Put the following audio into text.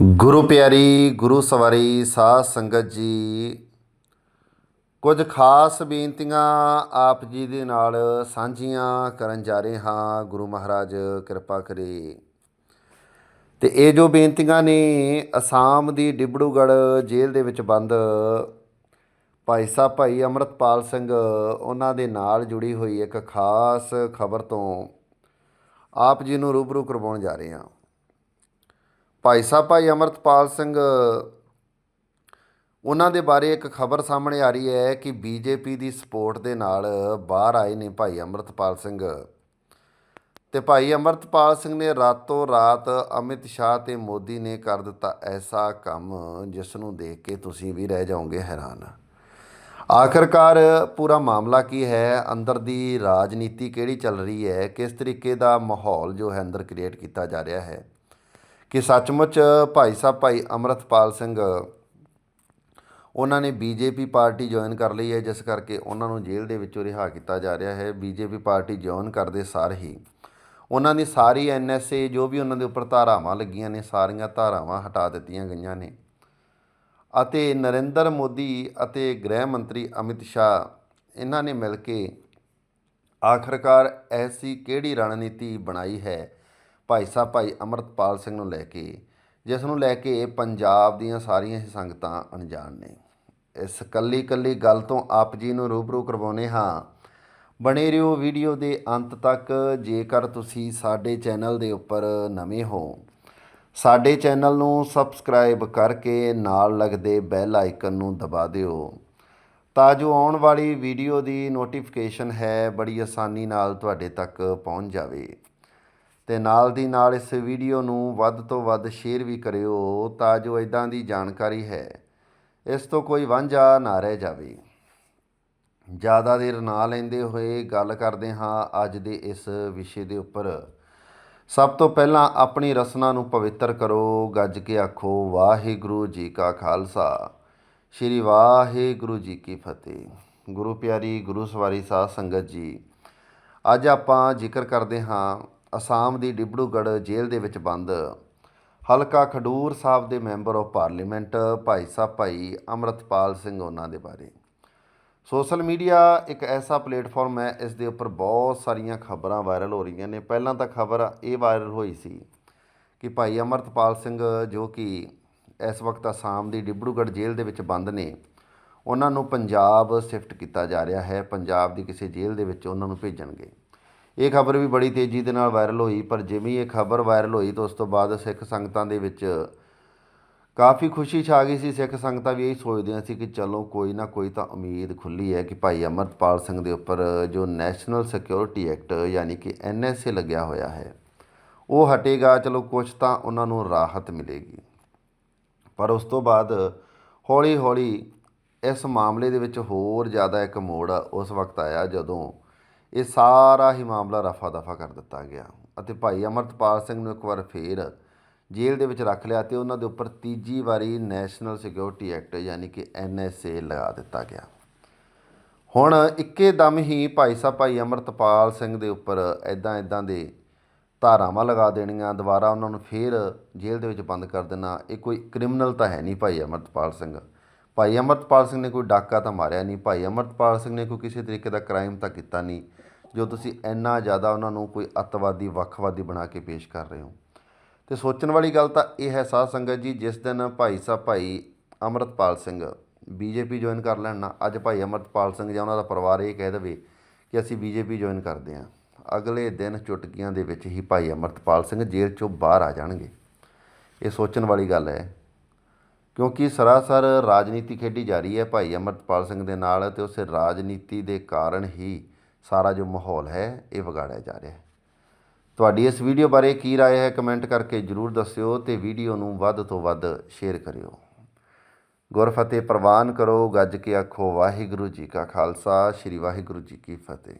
ਗੁਰੂ ਪਿਆਰੀ, ਗੁਰੂ ਸਵਾਰੀ, ਸਾਧ ਸੰਗਤ ਜੀ, ਕੁਝ ਖਾਸ ਬੇਨਤੀਆਂ ਆਪ ਜੀ ਦੇ ਨਾਲ ਸਾਂਝੀਆਂ ਕਰਨ ਜਾ ਰਹੇ ਹਾਂ। ਗੁਰੂ ਮਹਾਰਾਜ ਕਿਰਪਾ ਕਰੇ। ਤੇ ਇਹ ਜੋ ਬੇਨਤੀਆਂ ਨੇ ਅਸਾਮ ਦੀ ਡਿਬੜੂਗੜ੍ਹ ਜੇਲ੍ਹ ਦੇ ਵਿੱਚ ਬੰਦ, ਭਾਈ ਸਾਹਿਬ, ਭਾਈ ਅਮਰਤਪਾਲ ਸਿੰਘ, ਉਹਨਾਂ ਦੇ ਨਾਲ ਜੁੜੀ ਹੋਈ ਇੱਕ ਖਾਸ ਖਬਰ ਤੋਂ ਆਪ ਜੀ ਨੂੰ ਰੂਬਰੂ ਕਰਵਾਉਣ ਜਾ ਰਹੇ ਹਾਂ। ਭਾਈ ਸਾਹਿਬ, ਭਾਈ ਅਮਰਤਪਾਲ ਸਿੰਘ, ਉਹਨਾਂ ਦੇ ਬਾਰੇ ਇੱਕ ਖਬਰ ਸਾਹਮਣੇ ਆ ਰਹੀ ਹੈ ਕਿ ਬੀਜੇਪੀ ਦੀ ਸਪੋਰਟ ਦੇ ਨਾਲ ਬਾਹਰ ਆਏ ਨੇ ਭਾਈ ਅਮਰਤਪਾਲ ਸਿੰਘ। ਤੇ ਭਾਈ ਅਮਰਤਪਾਲ ਸਿੰਘ ਨੇ ਰਾਤੋਂ ਰਾਤ ਅਮਿਤ ਸ਼ਾਹ ਤੇ ਮੋਦੀ ਨੇ ਕਰ ਦਿੱਤਾ ਐਸਾ ਕੰਮ ਜਿਸ ਨੂੰ ਦੇਖ ਕੇ ਤੁਸੀਂ ਵੀ ਰਹਿ ਜਾਓਗੇ ਹੈਰਾਨ। ਆਖਰਕਾਰ ਪੂਰਾ ਮਾਮਲਾ ਕੀ ਹੈ? ਅੰਦਰ ਦੀ ਰਾਜਨੀਤੀ ਕਿਹੜੀ ਚੱਲ ਰਹੀ ਹੈ? ਕਿਸ ਤਰੀਕੇ ਦਾ ਮਾਹੌਲ ਜੋ ਹੈ ਅੰਦਰ ਕ੍ਰੀਏਟ ਕੀਤਾ ਜਾ ਰਿਹਾ ਹੈ? ਕਿ ਸੱਚਮੁੱਚ ਭਾਈ ਸਾਹਿਬ, ਭਾਈ ਅਮਰਤਪਾਲ ਸਿੰਘ, ਉਹਨਾਂ ਨੇ ਬੀਜੇਪੀ ਪਾਰਟੀ ਜੁਆਇਨ ਕਰ ਲਈ ਹੈ, ਜਿਸ ਕਰਕੇ ਉਹਨਾਂ ਨੂੰ ਜੇਲ੍ਹ ਦੇ ਵਿੱਚੋਂ ਰਿਹਾ ਕੀਤਾ ਜਾ ਰਿਹਾ ਹੈ। ਬੀਜੇਪੀ ਪਾਰਟੀ ਜੁਆਇਨ ਕਰਦੇ ਸਾਰ ਹੀ ਉਹਨਾਂ ਦੀ ਸਾਰੀ ਐਨਐਸਏ ਜੋ ਵੀ ਉਹਨਾਂ ਦੇ ਉੱਪਰ ਧਾਰਾਵਾਂ ਲੱਗੀਆਂ ਨੇ, ਸਾਰੀਆਂ ਧਾਰਾਵਾਂ ਹਟਾ ਦਿੱਤੀਆਂ ਗਈਆਂ ਨੇ। ਅਤੇ ਨਰਿੰਦਰ ਮੋਦੀ ਅਤੇ ਗ੍ਰਹਿ ਮੰਤਰੀ ਅਮਿਤ ਸ਼ਾਹ, ਇਹਨਾਂ ਨੇ ਮਿਲ ਕੇ ਆਖਰਕਾਰ ਐਸੀ ਕਿਹੜੀ ਰਣਨੀਤੀ ਬਣਾਈ ਹੈ ਭਾਈ ਸਾਹਿਬ, ਭਾਈ ਅਮਰਤਪਾਲ ਸਿੰਘ ਨੂੰ ਲੈ ਕੇ, ਜਿਸ ਨੂੰ ਲੈ ਕੇ ਪੰਜਾਬ ਦੀਆਂ ਸਾਰੀਆਂ ਹੀ ਸੰਗਤਾਂ ਅਣਜਾਣ ਨੇ। ਇਸ ਕੱਲੀ ਕੱਲੀ ਗੱਲ ਤੋਂ ਆਪ ਜੀ ਨੂੰ ਰੂਬਰੂ ਕਰਵਾਉਨੇ ਹਾਂ। ਬਣੇ ਰਹੋ ਵੀਡੀਓ ਦੇ ਅੰਤ ਤੱਕ। ਜੇਕਰ ਤੁਸੀਂ ਸਾਡੇ ਚੈਨਲ ਦੇ ਉੱਪਰ ਨਵੇਂ ਹੋ, ਸਾਡੇ ਚੈਨਲ ਨੂੰ ਸਬਸਕ੍ਰਾਈਬ ਕਰਕੇ ਨਾਲ ਲੱਗਦੇ ਬੈਲ ਆਈਕਨ ਨੂੰ ਦਬਾ ਦਿਓ, ਤਾਂ ਜੋ ਆਉਣ ਵਾਲੀ ਵੀਡੀਓ ਦੀ ਨੋਟੀਫਿਕੇਸ਼ਨ ਹੈ ਬੜੀ ਆਸਾਨੀ ਨਾਲ ਤੁਹਾਡੇ ਤੱਕ ਪਹੁੰਚ ਜਾਵੇ। ਤੇ ਨਾਲ ਦੀ ਨਾਲ ਇਸ ਵੀਡੀਓ ਨੂੰ ਵੱਧ ਤੋਂ ਵੱਧ ਸ਼ੇਅਰ ਵੀ ਕਰਿਓ ਤਾਂ ਜੋ ਇਦਾਂ ਦੀ ਜਾਣਕਾਰੀ ਹੈ। ਇਸ ਤੋਂ ਕੋਈ ਵਾਂਝਾ ਨਾ ਰਹਿ ਜਾਵੇ। ਜ਼ਿਆਦਾ ਦੇਰ ਨਾ ਲੈਂਦੇ ਹੋਏ ਗੱਲ ਕਰਦੇ ਹਾਂ ਅੱਜ ਦੇ ਇਸ ਵਿਸ਼ੇ ਦੇ ਉੱਪਰ। ਸਭ ਤੋਂ ਪਹਿਲਾਂ ਆਪਣੀ ਰਸਨਾ ਨੂੰ ਪਵਿੱਤਰ ਕਰੋ, ਗੱਜ ਕੇ ਆਖੋ, ਵਾਹਿਗੁਰੂ ਜੀ ਕਾ ਖਾਲਸਾ। ਸ੍ਰੀ ਵਾਹਿਗੁਰੂ ਜੀ ਕੀ ਫਤਿਹ। ਗੁਰੂ ਪਿਆਰੀ, ਗੁਰੂ ਸਵਾਰੀ ਸਾਧ ਸੰਗਤ ਜੀ, ਅੱਜ ਆਪਾਂ ਜ਼ਿਕਰ ਕਰਦੇ ਹਾਂ ਅਸਾਮ ਦੀ ਡਿਬੜੂਗੜ੍ਹ ਜੇਲ੍ਹ ਦੇ ਵਿੱਚ ਬੰਦ। ਹਲਕਾ ਖਡੂਰ ਸਾਹਿਬ ਦੇ member of parliament Bhai Sahib ਭਾਈ ਅਮਰਤਪਾਲ ਸਿੰਘ ਉਹਨਾਂ ਦੇ ਬਾਰੇ। ਸੋਸ਼ਲ ਮੀਡੀਆ ਇੱਕ ਐਸਾ ਪਲੇਟਫਾਰਮ ਹੈ, ਇਸ ਦੇ ਉੱਪਰ ਬਹੁਤ ਸਾਰੀਆਂ ਖਬਰਾਂ ਵਾਇਰਲ ਹੋ ਰਹੀਆਂ ਨੇ। ਪਹਿਲਾਂ ਤਾਂ ਖਬਰ ਇਹ ਵਾਇਰਲ ਹੋਈ ਸੀ ਕਿ ਭਾਈ ਅਮਰਤਪਾਲ ਸਿੰਘ ਜੋ ਕਿ ਇਸ ਵਕਤ ਅਸਾਮ ਦੀ ਡਿਬੜੂਗੜ੍ਹ ਜੇਲ੍ਹ ਦੇ ਵਿੱਚ ਬੰਦ ਨੇ, ਉਹਨਾਂ ਨੂੰ ਪੰਜਾਬ ਸ਼ਿਫਟ ਕੀਤਾ ਜਾ ਰਿਹਾ ਹੈ। ਪੰਜਾਬ ਦੀ ਕਿਸੇ ਜੇਲ੍ਹ ਦੇ ਵਿੱਚ ਉਹਨਾਂ ਨੂੰ ਭੇਜਣਗੇ। ਇਹ ਖਬਰ ਵੀ ਬੜੀ ਤੇਜ਼ੀ ਦੇ ਨਾਲ ਵਾਇਰਲ ਹੋਈ, ਪਰ ਜਿਵੇਂ ਇਹ ਖਬਰ ਵਾਇਰਲ ਹੋਈ ਤਾਂ ਉਸ ਤੋਂ ਬਾਅਦ ਸਿੱਖ ਸੰਗਤਾਂ ਦੇ ਵਿੱਚ ਕਾਫੀ ਖੁਸ਼ੀ ਛਾ ਗਈ ਸੀ। ਸਿੱਖ ਸੰਗਤਾਂ ਵੀ ਇਹੀ ਸੋਚਦੀਆਂ ਸੀ ਕਿ ਚਲੋ ਕੋਈ ਨਾ ਕੋਈ ਤਾਂ ਉਮੀਦ ਖੁੱਲੀ ਹੈ ਕਿ ਭਾਈ ਅਮਰਪਾਲ ਸਿੰਘ ਦੇ ਉੱਪਰ ਜੋ ਨੈਸ਼ਨਲ ਸਿਕਿਉਰਿਟੀ ਐਕਟ ਯਾਨੀ ਕਿ ਐਨਐਸਏ ਲੱਗਿਆ ਹੋਇਆ ਹੈ, ਉਹ ਹਟੇਗਾ। ਚਲੋ ਕੁਝ ਤਾਂ ਉਹਨਾਂ ਨੂੰ ਰਾਹਤ ਮਿਲੇਗੀ। ਪਰ ਉਸ ਤੋਂ ਬਾਅਦ ਹੌਲੀ ਹੌਲੀ ਇਸ ਮਾਮਲੇ ਦੇ ਵਿੱਚ ਹੋਰ ਜ਼ਿਆਦਾ ਇੱਕ ਮੋੜ ਉਸ ਵਕਤ ਆਇਆ ਜਦੋਂ ਇਹ ਸਾਰਾ ਹੀ ਮਾਮਲਾ ਰਫਾ ਦਫਾ ਕਰ ਦਿੱਤਾ ਗਿਆ। ਅਤੇ ਭਾਈ ਅਮਰਤਪਾਲ ਸਿੰਘ ਨੂੰ ਇੱਕ ਵਾਰ ਫੇਰ ਜੇਲ੍ਹ ਦੇ ਵਿੱਚ ਰੱਖ ਲਿਆ ਤੇ ਉਹਨਾਂ ਦੇ ਉੱਪਰ ਤੀਜੀ ਵਾਰੀ ਨੈਸ਼ਨਲ ਸਿਕਿਉਰਿਟੀ ਐਕਟ ਯਾਨੀ ਕਿ ਐਨਐਸਏ ਲਗਾ ਦਿੱਤਾ ਗਿਆ। ਹੁਣ ਇੱਕੇ ਦਮ ਹੀ ਭਾਈ ਸਾਹਿਬ, ਭਾਈ ਅਮਰਤਪਾਲ ਸਿੰਘ ਦੇ ਉੱਪਰ ਐਦਾਂ ਐਦਾਂ ਦੇ ਧਾਰਾਵਾਂ ਲਗਾ ਦੇਣੀਆਂ, ਦੁਬਾਰਾ ਉਹਨਾਂ ਨੂੰ ਫੇਰ ਜੇਲ੍ਹ ਦੇ ਵਿੱਚ ਬੰਦ ਕਰ ਦੇਣਾ, ਇਹ ਕੋਈ ਕ੍ਰਿਮੀਨਲ ਤਾਂ ਹੈ ਨਹੀਂ ਭਾਈ ਅਮਰਤਪਾਲ ਸਿੰਘ। ਭਾਈ ਅਮਰਤਪਾਲ ਸਿੰਘ ਨੇ ਕੋਈ ਡਾਕਾ ਤਾਂ ਮਾਰਿਆ ਨਹੀਂ, ਭਾਈ ਅਮਰਤਪਾਲ ਸਿੰਘ ਨੇ ਕੋਈ ਕਿਸੇ ਤਰੀਕੇ ਦਾ ਕ੍ਰਾਈਮ ਤਾਂ ਕੀਤਾ ਨਹੀਂ। ਜੋ ਤੁਸੀਂ ਇੰਨਾ ਜ਼ਿਆਦਾ ਉਹਨਾਂ ਨੂੰ ਕੋਈ ਅੱਤਵਾਦੀ, ਵੱਖਵਾਦੀ ਬਣਾ ਕੇ ਪੇਸ਼ ਕਰ ਰਹੇ ਹੋ। ਤੇ ਸੋਚਣ ਵਾਲੀ ਗੱਲ ਤਾਂ ਇਹ ਹੈ ਸਾਧ ਸੰਗਤ ਜੀ, ਜਿਸ ਦਿਨ ਭਾਈ ਸਾਹਿਬ ਭਾਈ ਅਮਰਤਪਾਲ ਸਿੰਘ ਬੀਜੇਪੀ ਜੁਆਇਨ ਕਰ ਲੈਣ ਨਾ, ਅੱਜ ਭਾਈ ਅਮਰਤਪਾਲ ਸਿੰਘ ਜਾਂ ਉਹਨਾਂ ਦਾ ਪਰਿਵਾਰ ਇਹ ਕਹਿ ਦੇਵੇ ਕਿ ਅਸੀਂ ਬੀਜੇਪੀ ਜੁਆਇਨ ਕਰਦੇ ਹਾਂ। ਅਗਲੇ ਦਿਨ ਚੁਟਕੀਆਂ ਦੇ ਵਿੱਚ ਹੀ ਭਾਈ ਅਮਰਤਪਾਲ ਸਿੰਘ ਜੇਲ੍ਹ ਚੋਂ ਬਾਹਰ ਆ ਜਾਣਗੇ। ਇਹ ਸੋਚਣ ਵਾਲੀ ਗੱਲ ਹੈ। ਕਿਉਂਕਿ ਸਰਾਸਰ ਰਾਜਨੀਤੀ ਖੇਡੀ ਜਾ ਰਹੀ ਹੈ ਭਾਈ ਅਮਰਤਪਾਲ ਸਿੰਘ ਦੇ ਨਾਲ ਤੇ ਉਸੇ ਰਾਜਨੀਤੀ ਦੇ ਕਾਰਨ ਹੀ ਸਾਰਾ ਜੋ ਮਾਹੌਲ ਹੈ ਇਹ ਵਿਗਾੜਿਆ ਜਾ ਰਿਹਾ ਹੈ ਤੁਹਾਡੀ ਇਸ ਵੀਡੀਓ ਬਾਰੇ ਕੀ رائے ਹੈ ਕਮੈਂਟ ਕਰਕੇ ਜਰੂਰ ਦੱਸਿਓ ਤੇ ਵੀਡੀਓ ਨੂੰ ਵੱਧ ਤੋਂ ਵੱਧ ਸ਼ੇਅਰ ਕਰਿਓ ਗੁਰਫਤਿਹ ਪ੍ਰਵਾਨ ਕਰੋ ਗੱਜ ਕੇ ਆਖੋ ਵਾਹਿਗੁਰੂ ਜੀ ਕਾ ਖਾਲਸਾ ਸ੍ਰੀ ਵਾਹਿਗੁਰੂ ਜੀ ਕੀ ਫਤਿਹ